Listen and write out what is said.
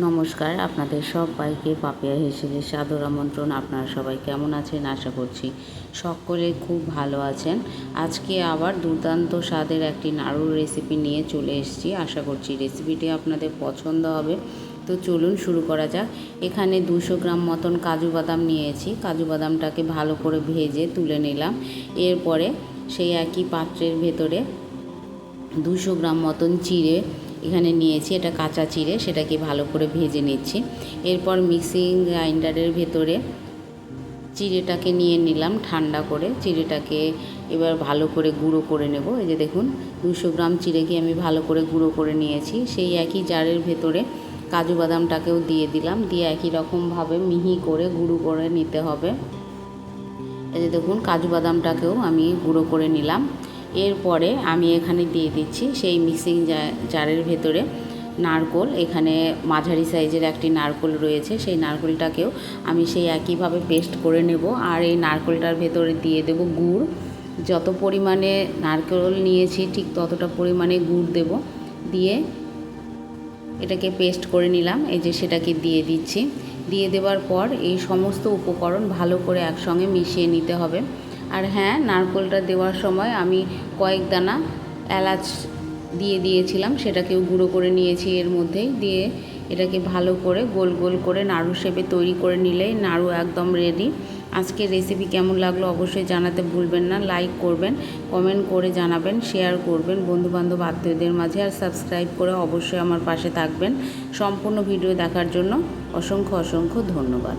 নমস্কার, আপনাদের সবাইকে পাপিয়া হেসেলের সাদর আমন্ত্রণ। আপনারা সবাই কেমন আছেন? আশা করছি সকলে খুব ভালো আছেন। আজকে আবার দুর্দান্ত স্বাদের একটি নাড়ুর রেসিপি নিয়ে চলে এসেছি। আশা করছি রেসিপিটি আপনাদের পছন্দ হবে। তো চলুন শুরু করা যাক। এখানে দুশো গ্রাম মতন কাজু বাদাম নিয়েছি। কাজু বাদামটাকে ভালো করে ভেজে তুলে নিলাম। এরপরে সেই একই পাত্রের ভেতরে দুশো গ্রাম মতন চিড়ে এখানে নিয়েছি, এটা কাঁচা চিড়ে, সেটাকে ভালো করে ভেজে নিচ্ছি। এরপর মিক্সিং গ্রাইন্ডারের ভেতরে চিড়েটাকে নিয়ে নিলাম ঠান্ডা করে। চিড়েটাকে এবার ভালো করে গুঁড়ো করে নেব। এই যে দেখুন দুশো গ্রাম চিড়েকে আমি ভালো করে গুঁড়ো করে নিয়েছি। সেই একই জারের ভেতরে কাজু বাদামটাকেও দিয়ে দিলাম। দিয়ে একই রকমভাবে মিহি করে গুঁড়ো করে নিতে হবে। এই যে দেখুন, কাজু বাদামটাকেও আমি গুঁড়ো করে নিলাম। এরপরে আমি এখানে দিয়ে দিচ্ছি সেই মিক্সিং জারের ভেতরে নারকোল। এখানে মাঝারি সাইজের একটি নারকোল রয়েছে, সেই নারকোলটাকেও আমি সেই একইভাবে পেস্ট করে নেব। আর এই নারকোলটার ভেতরে দিয়ে দেব গুড়। যত পরিমাণে নারকেল নিয়েছি, ঠিক ততটা পরিমাণে গুড় দেব। দিয়ে এটাকে পেস্ট করে নিলাম, এই যে সেটাকে দিয়ে দিচ্ছি। দিয়ে দেওয়ার পর এই সমস্ত উপকরণ ভালো করে একসঙ্গে মিশিয়ে নিতে হবে। আর হ্যাঁ নারকোলটা দেওয়ার সময় আমি কয়েক দানা এলাচ দিয়ে দিয়েছিলাম, সেটাকেও গুঁড়ো করে নিয়েছি এর মধ্যেই, দিয়ে এটাকে ভালো করে গোল গোল করে নাড়ু শেপে তৈরি করে নিলেই নাড়ু একদম রেডি আজকের রেসিপি কেমন লাগল অবশ্যই জানাতে ভুলবেন না লাইক করবেন কমেন্ট করে জানাবেন শেয়ার করবেন। বন্ধুবান্ধব, আত্মীয়দের মাঝে আর সাবস্ক্রাইব করে অবশ্যই আমার পাশে থাকবেন। সম্পূর্ণ ভিডিও দেখার জন্য অসংখ্য অসংখ্য ধন্যবাদ।